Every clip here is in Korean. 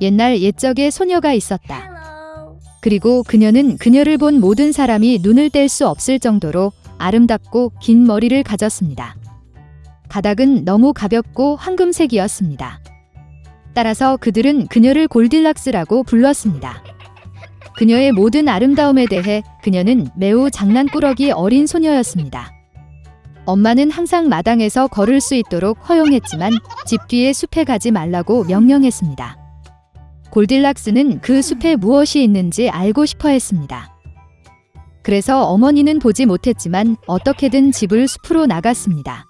옛날 옛적에 소녀가 있었다. 그리고 그녀는 그녀를 본 모든 사람이 눈을 뗄 수 없을 정도로 아름답고 긴 머리를 가졌습니다. 가닥은 너무 가볍고 황금색이었습니다. 따라서 그들은 그녀를 골딜락스라고 불렀습니다. 그녀의 모든 아름다움에 대해 그녀는 매우 장난꾸러기 어린 소녀였습니다. 엄마는 항상 마당에서 걸을 수 있도록 허용했지만 집 뒤에 숲에 가지 말라고 명령했습니다. 골딜락스는 그 숲에 무엇이 있는지 알고 싶어 했습니다. 그래서 어머니는 보지 못했지만 어떻게든 집을 숲으로 나갔습니다.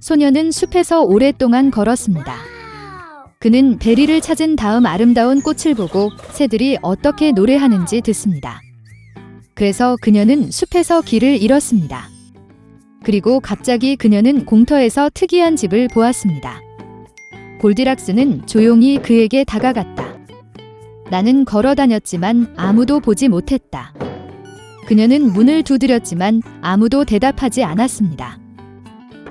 소녀는 숲에서 오랫동안 걸었습니다. 그는 베리를 찾은 다음 아름다운 꽃을 보고 새들이 어떻게 노래하는지 듣습니다. 그래서 그녀는 숲에서 길을 잃었습니다. 그리고 갑자기 그녀는 공터에서 특이한 집을 보았습니다. 골디락스는 조용히 그에게 다가갔다. 나는 걸어 다녔지만 아무도 보지 못했다. 그녀는 문을 두드렸지만 아무도 대답하지 않았습니다.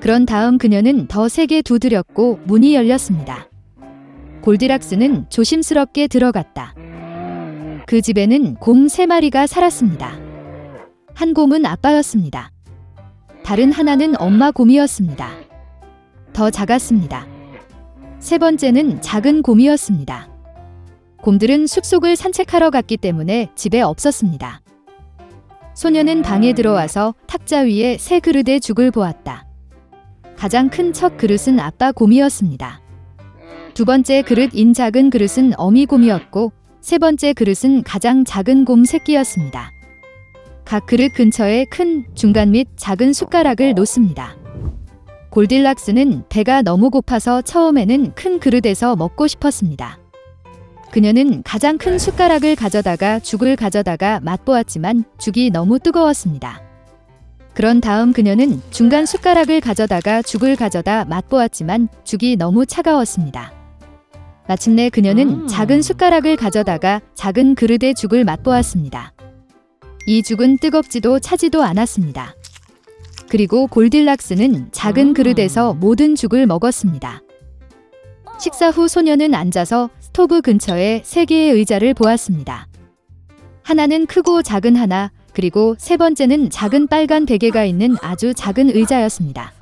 그런 다음 그녀는 더 세게 두드렸고 문이 열렸습니다. 골디락스는 조심스럽게 들어갔다. 그 집에는 곰 세 마리가 살았습니다. 한 곰은 아빠였습니다. 다른 하나는 엄마 곰이었습니다. 더 작았습니다. 세 번째는 작은 곰이었습니다. 곰들은 숲속을 산책하러 갔기 때문에 집에 없었습니다. 소녀는 방에 들어와서 탁자 위에 새 그릇의 죽을 보았다. 가장 큰 첫 그릇은 아빠 곰이었습니다. 두 번째 그릇인 작은 그릇은 어미 곰이었고 세 번째 그릇은 가장 작은 곰 새끼였습니다. 각 그릇 근처에 큰, 중간 및 작은 숟가락을 놓습니다. 골딜락스는 배가 너무 고파서 처음에는 큰 그릇에서 먹고 싶었습니다. 그녀는 가장 큰 숟가락을 가져다가 죽을 가져다가 맛보았지만 죽이 너무 뜨거웠습니다. 그런 다음 그녀는 중간 숟가락을 가져다가 죽을 가져다 맛보았지만 죽이 너무 차가웠습니다. 마침내 그녀는 음. 작은 숟가락을 가져다가 작은 그릇의 죽을 맛보았습니다. 이 죽은 뜨겁지도 차지도 않았습니다. 그리고 골딜락스는 작은 음. 그릇에서 모든 죽을 먹었습니다. 식사 후 소녀는 앉아서 스토브 근처에 세 개의 의자를 보았습니다. 하나는 크고 작은 하나, 그리고 세 번째는 작은 빨간 베개가 있는 아주 작은 의자였습니다.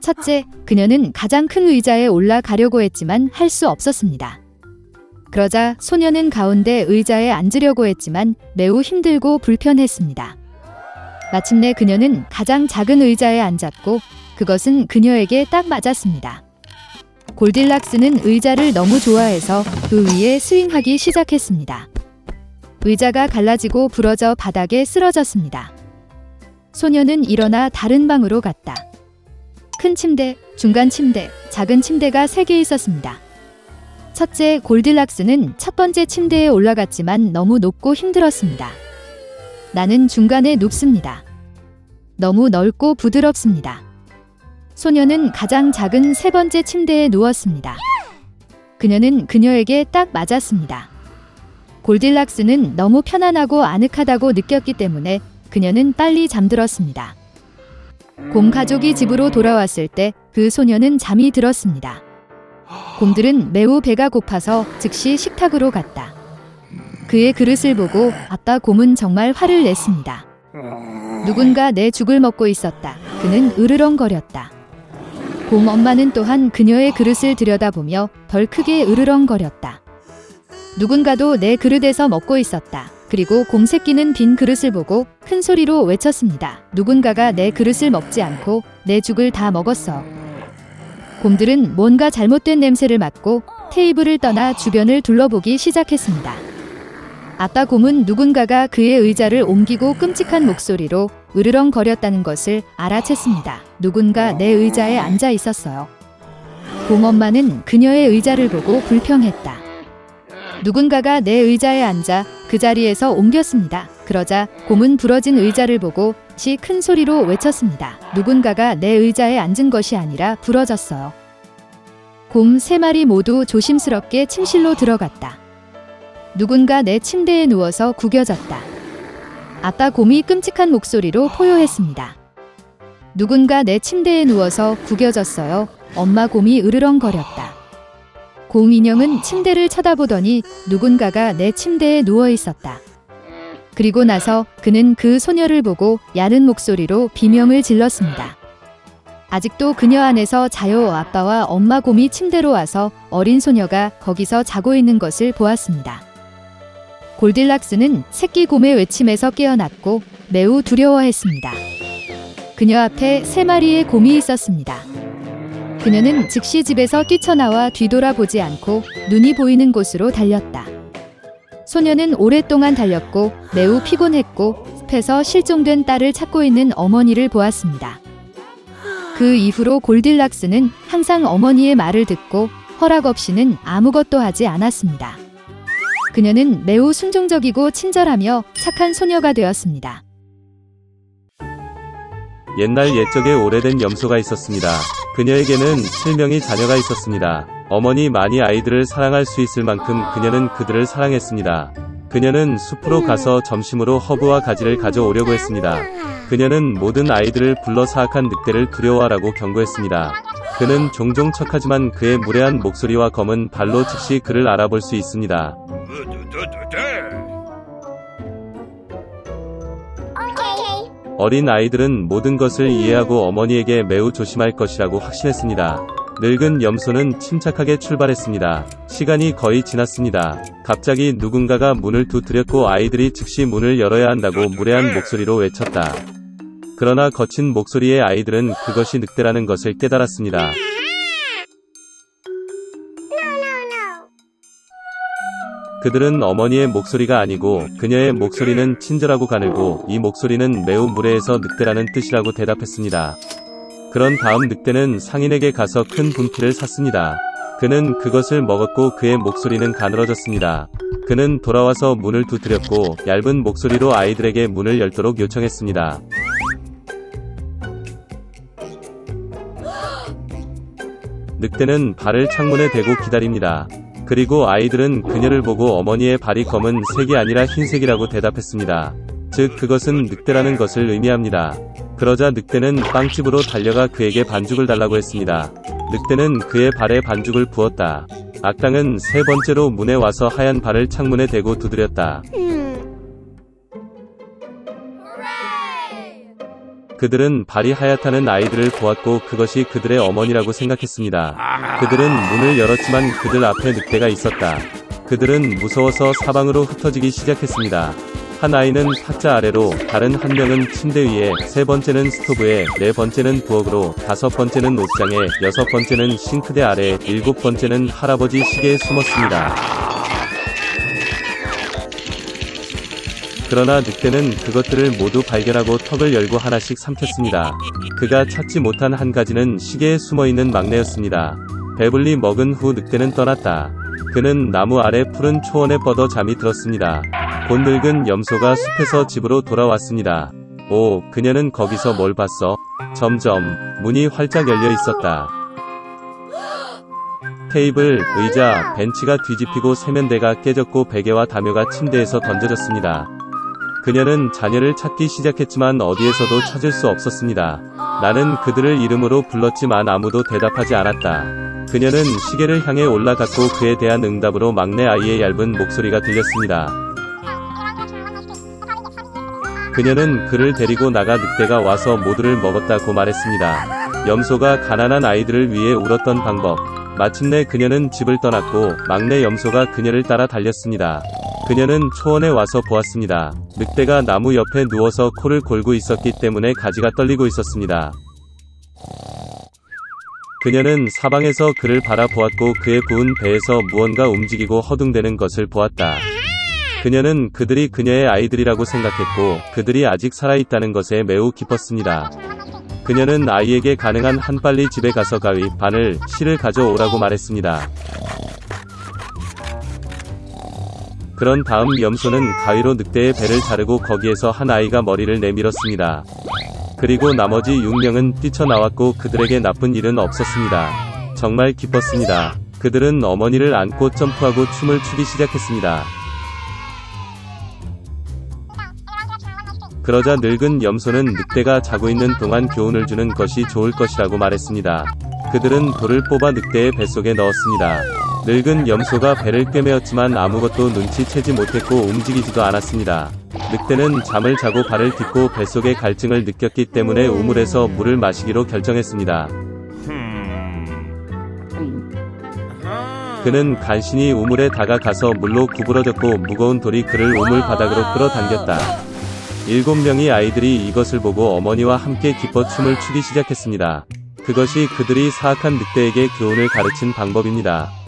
첫째, 그녀는 가장 큰 의자에 올라가려고 했지만 할 수 없었습니다. 그러자 소녀는 가운데 의자에 앉으려고 했지만 매우 힘들고 불편했습니다. 마침내 그녀는 가장 작은 의자에 앉았고 그것은 그녀에게 딱 맞았습니다. 골딜락스는 의자를 너무 좋아해서 그 위에 스윙하기 시작했습니다. 의자가 갈라지고 부러져 바닥에 쓰러졌습니다. 소녀는 일어나 다른 방으로 갔다. 큰 침대, 중간 침대, 작은 침대가 세 개 있었습니다. 첫째 골딜락스는 첫 번째 침대에 올라갔지만 너무 높고 힘들었습니다. 나는 중간에 눕습니다. 너무 넓고 부드럽습니다. 소녀는 가장 작은 세 번째 침대에 누웠습니다. 그녀는 그녀에게 딱 맞았습니다. 골딜락스는 너무 편안하고 아늑하다고 느꼈기 때문에 그녀는 빨리 잠들었습니다. 곰 가족이 집으로 돌아왔을 때 그 소녀는 잠이 들었습니다. 곰들은 매우 배가 고파서 즉시 식탁으로 갔다. 그의 그릇을 보고 아빠 곰은 정말 화를 냈습니다. 누군가 내 죽을 먹고 있었다. 그는 으르렁거렸다. 곰 엄마는 또한 그녀의 그릇을 들여다보며 덜 크게 으르렁거렸다. 누군가도 내 그릇에서 먹고 있었다. 그리고 곰 새끼는 빈 그릇을 보고 큰 소리로 외쳤습니다. 누군가가 내 그릇을 먹지 않고 내 죽을 다 먹었어. 곰들은 뭔가 잘못된 냄새를 맡고 테이블을 떠나 주변을 둘러보기 시작했습니다. 아빠 곰은 누군가가 그의 의자를 옮기고 끔찍한 목소리로 으르렁거렸다는 것을 알아챘습니다. 누군가 내 의자에 앉아 있었어요. 곰 엄마는 그녀의 의자를 보고 불평했다. 누군가가 내 의자에 앉아 그 자리에서 옮겼습니다. 그러자 곰은 부러진 의자를 보고 시 큰 소리로 외쳤습니다. 누군가가 내 의자에 앉은 것이 아니라 부러졌어요. 곰 세 마리 모두 조심스럽게 침실로 들어갔다. 누군가 내 침대에 누워서 구겨졌다. 아빠 곰이 끔찍한 목소리로 포효했습니다. 누군가 내 침대에 누워서 구겨졌어요. 엄마 곰이 으르렁거렸다. 곰 인형은 침대를 쳐다보더니 누군가가 내 침대에 누워 있었다. 그리고 나서 그는 그 소녀를 보고 야른 목소리로 비명을 질렀습니다. 아직도 그녀 안에서 자요 아빠와 엄마 곰이 침대로 와서 어린 소녀가 거기서 자고 있는 것을 보았습니다. 골딜락스는 새끼 곰의 외침에서 깨어났고 매우 두려워했습니다. 그녀 앞에 세 마리의 곰이 있었습니다. 그녀는 즉시 집에서 뛰쳐나와 뒤돌아보지 않고 눈이 보이는 곳으로 달렸다. 소녀는 오랫동안 달렸고 매우 피곤했고 숲에서 실종된 딸을 찾고 있는 어머니를 보았습니다. 그 이후로 골딜락스는 항상 어머니의 말을 듣고 허락 없이는 아무것도 하지 않았습니다. 그녀는 매우 순종적이고 친절하며 착한 소녀가 되었습니다. 옛날 옛적에 오래된 염소가 있었습니다. 그녀에게는 7명의 자녀가 있었습니다. 어머니 많이 아이들을 사랑할 수 있을 만큼 그녀는 그들을 사랑했습니다. 그녀는 숲으로 가서 점심으로 허브와 가지를 가져오려고 했습니다. 그녀는 모든 아이들을 불러 사악한 늑대를 두려워하라고 경고했습니다. 그는 종종 척하지만 그의 무례한 목소리와 검은 발로 즉시 그를 알아볼 수 있습니다. 어린 아이들은 모든 것을 이해하고 어머니에게 매우 조심할 것이라고 확신했습니다. 늙은 염소는 침착하게 출발했습니다. 시간이 거의 지났습니다. 갑자기 누군가가 문을 두드렸고 아이들이 즉시 문을 열어야 한다고 무례한 목소리로 외쳤다. 그러나 거친 목소리의 아이들은 그것이 늑대라는 것을 깨달았습니다. 그들은 어머니의 목소리가 아니고 그녀의 목소리는 친절하고 가늘고 이 목소리는 매우 무례해서 늑대라는 뜻이라고 대답했습니다. 그런 다음 늑대는 상인에게 가서 큰 분필을 샀습니다. 그는 그것을 먹었고 그의 목소리는 가늘어졌습니다. 그는 돌아와서 문을 두드렸고 얇은 목소리로 아이들에게 문을 열도록 요청했습니다. 늑대는 발을 창문에 대고 기다립니다. 그리고 아이들은 그녀를 보고 어머니의 발이 검은 색이 아니라 흰색이라고 대답했습니다. 즉 그것은 늑대라는 것을 의미합니다. 그러자 늑대는 빵집으로 달려가 그에게 반죽을 달라고 했습니다. 늑대는 그의 발에 반죽을 부었다. 악당은 세 번째로 문에 와서 하얀 발을 창문에 대고 두드렸다. 그들은 발이 하얗다는 아이들을 보았고 그것이 그들의 어머니라고 생각했습니다. 그들은 문을 열었지만 그들 앞에 늑대가 있었다. 그들은 무서워서 사방으로 흩어지기 시작했습니다. 한 아이는 탁자 아래로, 다른 한 명은 침대 위에, 세 번째는 스토브에, 네 번째는 부엌으로, 다섯 번째는 옷장에, 여섯 번째는 싱크대 아래, 일곱 번째는 할아버지 시계에 숨었습니다. 그러나 늑대는 그것들을 모두 발견하고 턱을 열고 하나씩 삼켰습니다. 그가 찾지 못한 한 가지는 시계에 숨어있는 막내였습니다. 배불리 먹은 후 늑대는 떠났다. 그는 나무 아래 푸른 초원에 뻗어 잠이 들었습니다. 곧 늙은 염소가 숲에서 집으로 돌아왔습니다. 오, 그녀는 거기서 뭘 봤어? 점점, 문이 활짝 열려 있었다. 테이블, 의자, 벤치가 뒤집히고 세면대가 깨졌고 베개와 담요가 침대에서 던져졌습니다. 그녀는 자녀를 찾기 시작했지만 어디에서도 찾을 수 없었습니다. 나는 그들을 이름으로 불렀지만 아무도 대답하지 않았다. 그녀는 시계를 향해 올라갔고 그에 대한 응답으로 막내 아이의 얇은 목소리가 들렸습니다. 그녀는 그를 데리고 나가 늑대가 와서 모두를 먹었다고 말했습니다. 염소가 가난한 아이들을 위해 울었던 방법. 마침내 그녀는 집을 떠났고 막내 염소가 그녀를 따라 달렸습니다. 그녀는 초원에 와서 보았습니다. 늑대가 나무 옆에 누워서 코를 골고 있었기 때문에 가지가 떨리고 있었습니다. 그녀는 사방에서 그를 바라보았고 그의 부은 배에서 무언가 움직이고 허둥대는 것을 보았다. 그녀는 그들이 그녀의 아이들이라고 생각했고 그들이 아직 살아있다는 것에 매우 기뻤습니다. 그녀는 아이에게 가능한 한 빨리 집에 가서 가위, 바늘, 실을 가져오라고 말했습니다. 그런 다음 염소는 가위로 늑대의 배를 자르고 거기에서 한 아이가 머리를 내밀었습니다. 그리고 나머지 6명은 뛰쳐나왔고 그들에게 나쁜 일은 없었습니다. 정말 기뻤습니다. 그들은 어머니를 안고 점프하고 춤을 추기 시작했습니다. 그러자 늙은 염소는 늑대가 자고 있는 동안 교훈을 주는 것이 좋을 것이라고 말했습니다. 그들은 돌을 뽑아 늑대의 뱃속에 넣었습니다. 늙은 염소가 배를 꿰매었지만 아무것도 눈치채지 못했고 움직이지도 않았습니다. 늑대는 잠을 자고 발을 딛고 뱃속의 갈증을 느꼈기 때문에 우물에서 물을 마시기로 결정했습니다. 그는 간신히 우물에 다가가서 물로 구부러졌고 무거운 돌이 그를 우물 바닥으로 끌어당겼다. 일곱 명의 아이들이 이것을 보고 어머니와 함께 기뻐 춤을 추기 시작했습니다. 그것이 그들이 사악한 늑대에게 교훈을 가르친 방법입니다.